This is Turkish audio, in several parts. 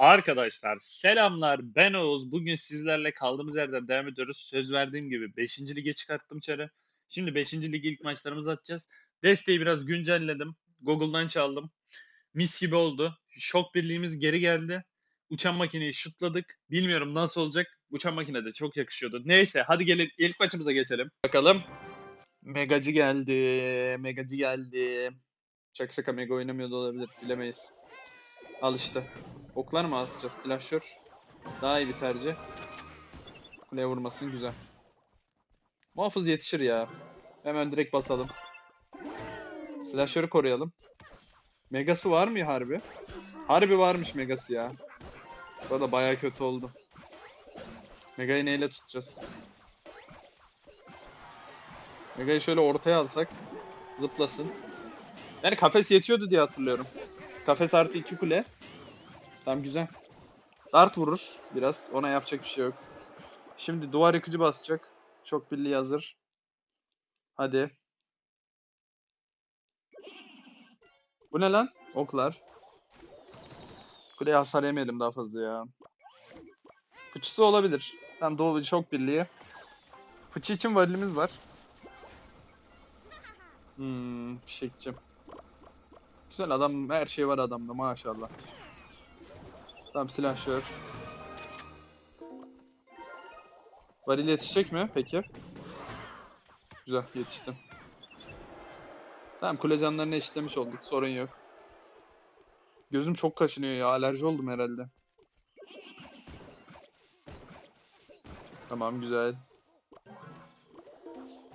Arkadaşlar selamlar ben Oğuz. Bugün sizlerle kaldığımız yerden devam ediyoruz. Söz verdiğim gibi 5. lige çıkarttım içeri. Şimdi 5. ligi ilk maçlarımızı atacağız. Desteği biraz güncelledim. Google'dan çaldım. Mis gibi oldu. Şok birliğimiz geri geldi. Uçan makineyi şutladık. Bilmiyorum nasıl olacak. Uçan makine de çok yakışıyordu. Neyse hadi gelin ilk maçımıza geçelim. Bakalım. Megacı geldi. Megacı geldi. Şaka şaka mega oynamıyor da olabilir. Bilemeyiz. Al işte. Oklar mı asacağız? Silahşör. Daha iyi bir tercih. Kuleye vurmasın güzel. Muhafız yetişir ya. Hemen direkt basalım. Silahşörü koruyalım. Megası var mı harbi? Harbi varmış megası ya. Bu arada baya kötü oldu. Mega'yı neyle tutacağız? Mega'yı şöyle ortaya alsak zıplasın. Yani kafes yetiyordu diye hatırlıyorum. Kafes artı iki kule. Tamam güzel. Dart vurur biraz. Ona yapacak bir şey yok. Şimdi duvar yıkıcı basacak. Çok birliği hazır. Hadi. Bu ne lan? Oklar. Kuleye hasar yemeyelim daha fazla ya. Fıçısı olabilir. Tamam dolu çok birliği. Fıçı için varilimiz var. Hmm, fişekçi. Güzel adam, her şey var adamda maşallah. Tamam silahşör. Varil yetişecek mi peki? Güzel yetiştim. Tamam kule canlarını eşitlemiş olduk sorun yok. Gözüm çok kaşınıyor ya alerji oldum herhalde. Tamam güzel.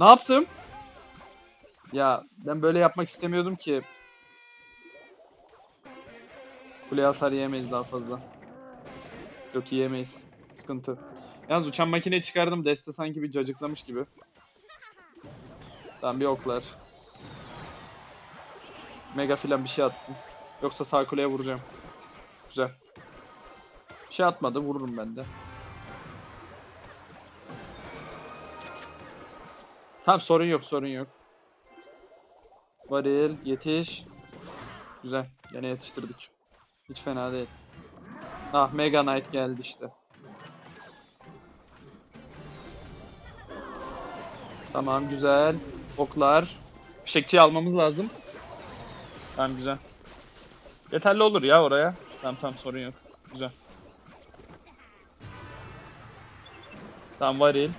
Ne yaptım? Ya ben böyle yapmak istemiyordum ki. Kule hasar yiyemeyiz daha fazla. Yok yiyemeyiz. Sıkıntı. Yalnız uçan makineyi çıkardım. Deste sanki bir cacıklamış gibi. Tamam bir oklar. Mega filan bir şey atsın. Yoksa sağ kuleye vuracağım. Güzel. Bir şey atmadı. Vururum ben de. Tamam sorun yok sorun yok. Varil yetiş. Güzel. Yine yetiştirdik. Hiç fena değil. Ah Mega Knight geldi işte. Tamam güzel. Oklar. Fişekçiyi almamız lazım. Tamam güzel. Yeterli olur ya oraya. Tamam tamam sorun yok. Güzel. Tamam varil.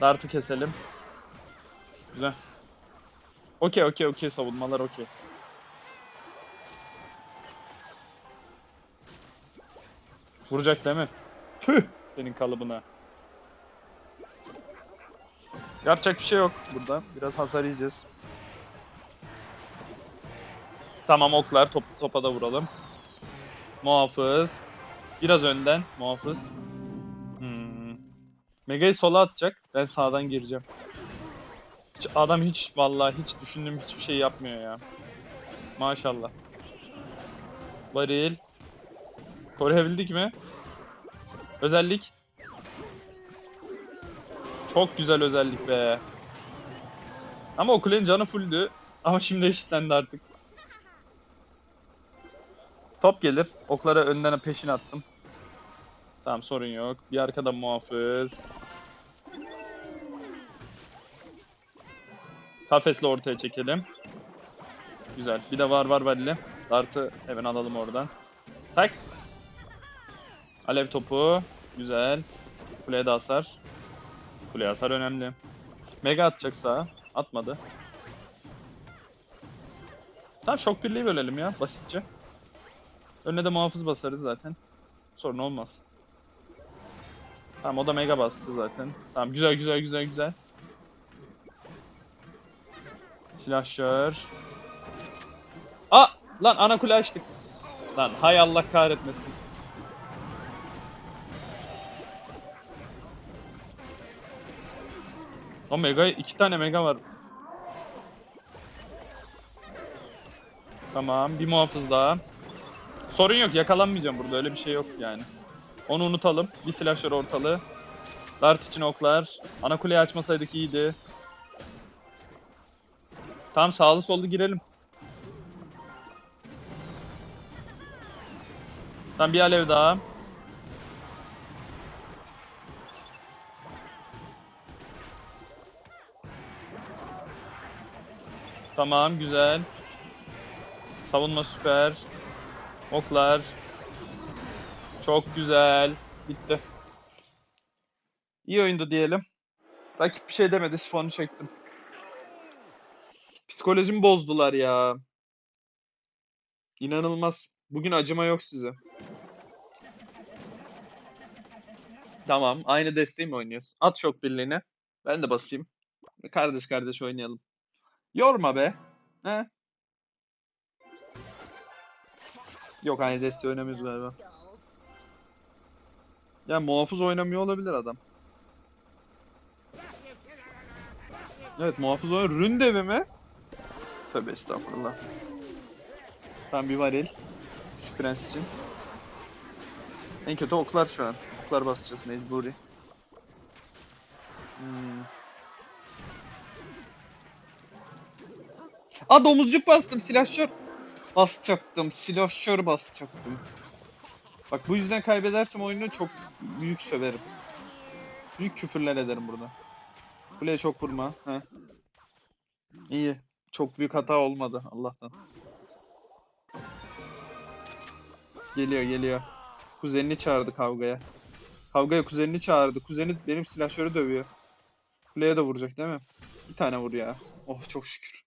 Dart'ı keselim. Güzel. Okey okey okey savunmalar okey. Vuracak değil mi? Tüh senin kalıbına. Yapacak bir şey yok burada. Biraz hasar yiyeceğiz. Tamam oklar top, topa da vuralım. Muhafız. Biraz önden muhafız. Hmm. Mega'yı sola atacak. Ben sağdan gireceğim. Hiç, adam hiç vallahi hiç düşündüğüm hiçbir şey yapmıyor ya. Maşallah. Varil. Koruyabildik mi? Özellik. Çok güzel özellik be. Ama o kulenin canı fulldü. Ama şimdi eşitlendi artık. Top gelir. Oklara önden peşine attım. Tamam sorun yok. Bir arkada muhafız. Kafesle ortaya çekelim. Güzel. Bir de var var valili. Dart'ı hemen alalım oradan. Tak. Alev topu. Güzel. Kuleye de hasar. Kuleye hasar önemli. Mega atacak sağa. Atmadı. Tamam şok birliği bölelim ya basitçe. Önüne de muhafız basarız zaten. Sorun olmaz. Tamam o da mega bastı zaten. Tamam güzel güzel güzel güzel. Silahşör. Aa! Lan ana kule açtık. Lan hay Allah kahretmesin. O mega iki tane mega var. Tamam bir muhafız daha. Sorun yok yakalanmayacağım burada öyle bir şey yok yani. Onu unutalım. Bir silahşör ortalığı. Dart için oklar. Ana kuleyi açmasaydık iyiydi. Tamam sağlı sollu girelim. Tamam bir alev daha. Tamam güzel. Savunma süper. Oklar. Çok güzel. Bitti. İyi oyundu diyelim. Rakip bir şey demedi. Sifonu çektim. Psikolojimi bozdular ya. İnanılmaz. Bugün acıma yok size. Tamam. Aynı desteği mi oynuyoruz? At şok birliğine. Ben de basayım. Kardeş kardeş oynayalım. Yorma be. He? Yok aynı desteği oynamıyoruz galiba. Ya muhafız oynamıyor olabilir adam. Evet muhafız oynuyor. Ründevi mi? Tövbe estağfurullah. Tam bir varil. Şu prens için. En kötü oklar şu an. Oklar basacağız mecburi. Hmm. Aa domuzcuk bastım silahşör. Basacaktım. Silahşör basacaktım. Bak bu yüzden kaybedersem oyunu çok büyük söverim. Büyük küfürler ederim burada. Kuleye çok vurma. Heh. İyi. Çok büyük hata olmadı Allah'tan. Geliyor geliyor. Kuzenini çağırdı kavgaya. Kavgaya kuzenini çağırdı. Kuzeni benim silahşörü dövüyor. Kuleye de vuracak değil mi? Bir tane vur ya. Oh çok şükür.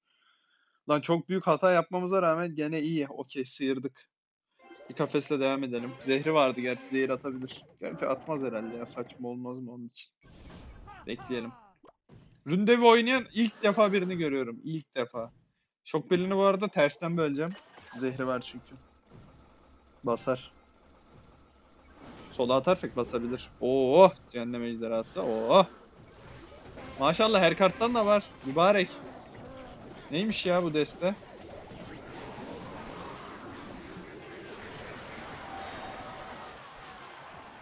Lan çok büyük hata yapmamıza rağmen gene iyi. Okey sıyırdık. Bir kafesle devam edelim. Zehri vardı gerçi zehir atabilir. Gerçi atmaz herhalde ya saçma olmaz mı onun için. Bekleyelim. Ründevi oynayan ilk defa birini görüyorum. İlk defa. Şok belini bu arada tersten böleceğim. Zehri var çünkü. Basar. Sola atarsak basabilir. Oo, cehennem ejderhası. Oo. Maşallah her karttan da var. Mübarek. Neymiş ya bu deste?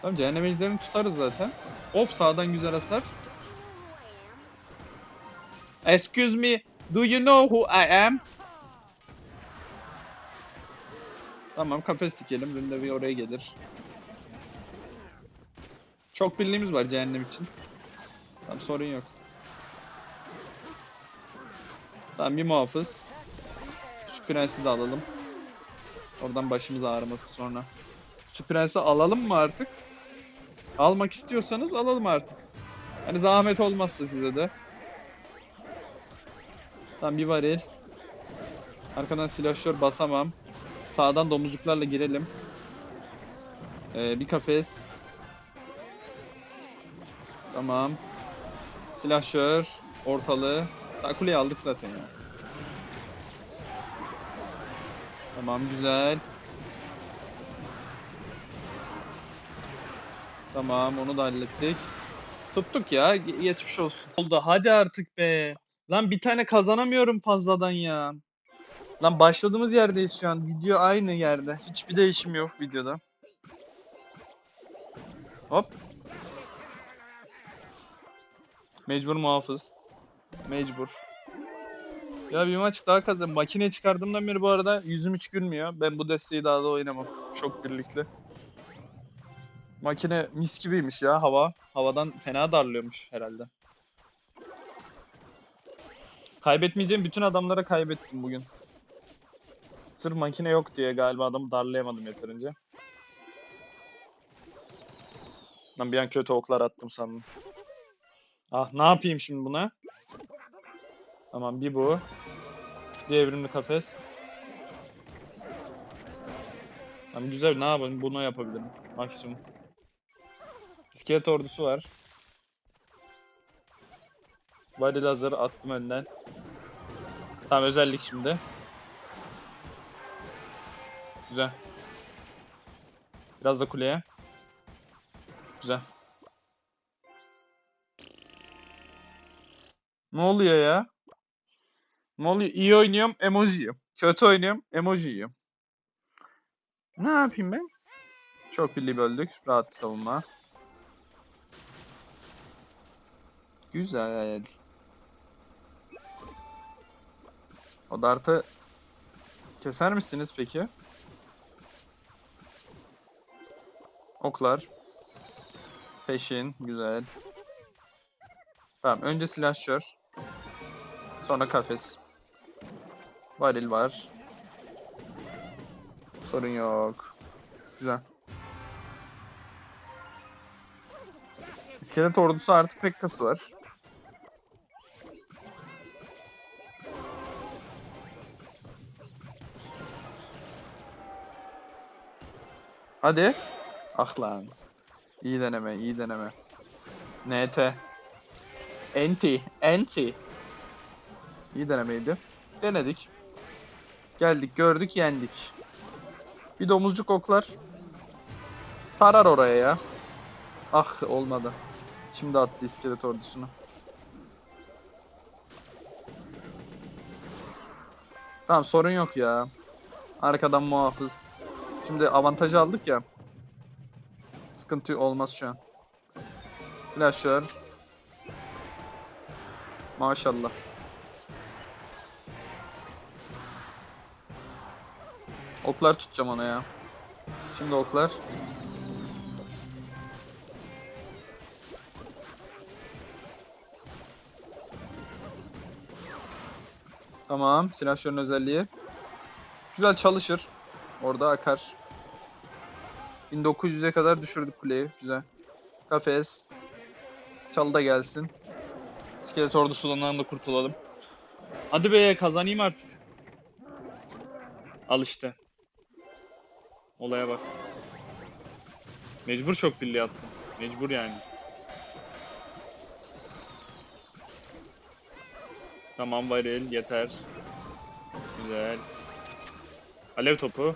Tamam cehennem tutarız zaten. Hop sağdan güzel hasar. Excuse me, do you know who I am? Tamam kafes dikelim. Ründevi oraya gelir. Çok birliğimiz var cehennem için. Tamam sorun yok. Tamam bir muhafız. Şu prensi de alalım. Oradan başımız ağrıması sonra. Şu prensi alalım mı artık? Almak istiyorsanız alalım artık. Hani zahmet olmazsa size de. Tamam bir varil. Arkadan silahşör basamam. Sağdan domuzcuklarla girelim. Ee, bir kafes. Tamam. Silahşör. Ortalığı. Daha kuleyi aldık zaten ya. Tamam güzel. Tamam onu da hallettik. Tuttuk ya. ge- Geçmiş olsun. Oldu. Hadi artık be. Lan bir tane kazanamıyorum fazladan ya. Lan başladığımız yerdeyiz şu an. Video aynı yerde. Hiçbir değişim yok videoda. Hop. Mecbur muhafız. Mecbur. Ya bir maç daha kazan. Makine çıkardığımdan beri bu arada yüzüm hiç gülmüyor. Ben bu desteği daha da oynamam. Çok birlikte. Makine mis gibiymiş ya hava. Havadan fena darlıyormuş herhalde. Kaybetmeyeceğim bütün adamlara kaybettim bugün. Sırf makine yok diye galiba adamı darlayamadım yeterince. Ben bir an kötü oklar attım sandım. Ah ne yapayım şimdi buna? Tamam bir bu. Bir evrimli kafes. Tamam güzel ne yapayım bunu yapabilirim maksimum. İskelet ordusu var. Body lazer attım önden. Tamam özellik şimdi. Güzel. Biraz da kuleye. Güzel. Ne oluyor ya? Ne oluyor? İyi oynuyorum, emoji yiyorum. Kötü oynuyorum, emoji yiyorum. Ne yapayım ben? Çok birliği böldük. Rahat bir savunma. Güzel. O dartı keser misiniz peki? Oklar. Peşin. Güzel. Tamam. Önce silahşör. Sonra kafes. Varil var. Sorun yok. Güzel. İskelet ordusu artı Pekka'sı var. Hadi. Ah lan. İyi deneme, iyi deneme. NT. Enti, enti. İyi denemeydi. Denedik. Geldik, gördük, yendik. Bir domuzcuk oklar. Sarar oraya ya. Ah olmadı. Şimdi attı iskelet ordusunu. Tamam sorun yok ya. Arkadan muhafız. Şimdi avantajı aldık ya. Sıkıntı olmaz şu an. Flasher. Maşallah. Oklar tutacağım ona ya. Şimdi oklar. Tamam. Silahşörün özelliği. Güzel çalışır. Orada akar. 1900'e kadar düşürdük kuleyi. Güzel. Kafes. Çalı da gelsin. İskelet ordusundan da kurtulalım. Hadi be kazanayım artık. Al işte. Olaya bak. Mecbur şok birliği attım. Mecbur yani. Tamam varil yeter. Güzel. Alev topu.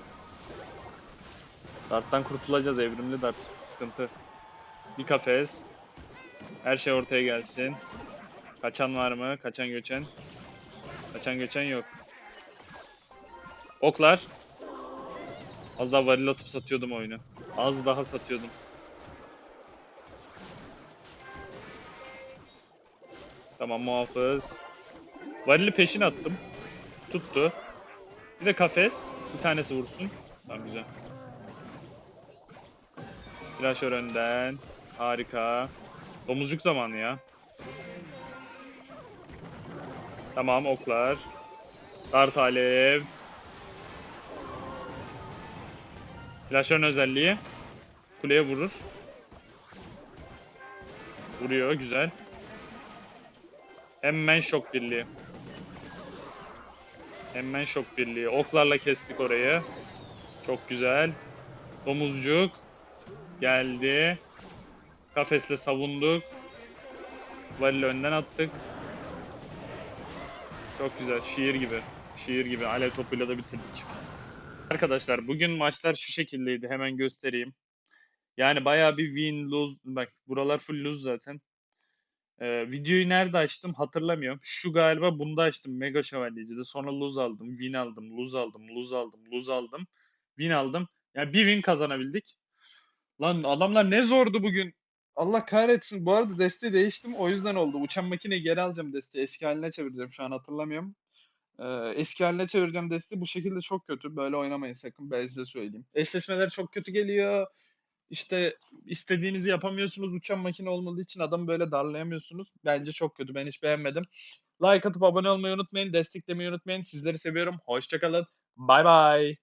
Dart'tan kurtulacağız evrimli dart. Sıkıntı. Bir kafes. Her şey ortaya gelsin. Kaçan var mı? Kaçan göçen. Kaçan göçen yok. Oklar. Az daha varil atıp satıyordum oyunu. Az daha satıyordum. Tamam muhafız. Varili peşine attım. Tuttu. Bir de kafes. Bir tanesi vursun. Tamam güzel. Silahşör önden. Harika. Domuzcuk zamanı ya. Tamam oklar. Dart alev. Silahşörün özelliği. Kuleye vurur. Vuruyor güzel. Hemen şok birliği. Hemen şok birliği. Oklarla kestik orayı. Çok güzel. Domuzcuk. Geldi. Kafesle savunduk. Varil önden attık. Çok güzel. Şiir gibi. Şiir gibi. Alev topuyla da bitirdik. Arkadaşlar bugün maçlar şu şekildeydi. Hemen göstereyim. Yani bayağı bir win lose. Bak buralar full lose zaten. Ee, videoyu nerede açtım hatırlamıyorum. Şu galiba bunda açtım. Mega Şövalyeci'de. Sonra lose aldım. Win aldım. Lose aldım. Lose aldım. Lose aldım. Win aldım. Yani bir win kazanabildik. Lan adamlar ne zordu bugün. Allah kahretsin. Bu arada desteği değiştim. O yüzden oldu. Uçan makineyi geri alacağım desteği. Eski haline çevireceğim. Şu an hatırlamıyorum. Eski haline çevireceğim desteği. Bu şekilde çok kötü. Böyle oynamayın sakın. Ben size söyleyeyim. Eşleşmeler çok kötü geliyor. İşte istediğinizi yapamıyorsunuz. Uçan makine olmadığı için adamı böyle darlayamıyorsunuz. Bence çok kötü. Ben hiç beğenmedim. Like atıp abone olmayı unutmayın. Desteklemeyi unutmayın. Sizleri seviyorum. Hoşçakalın. Bay bay.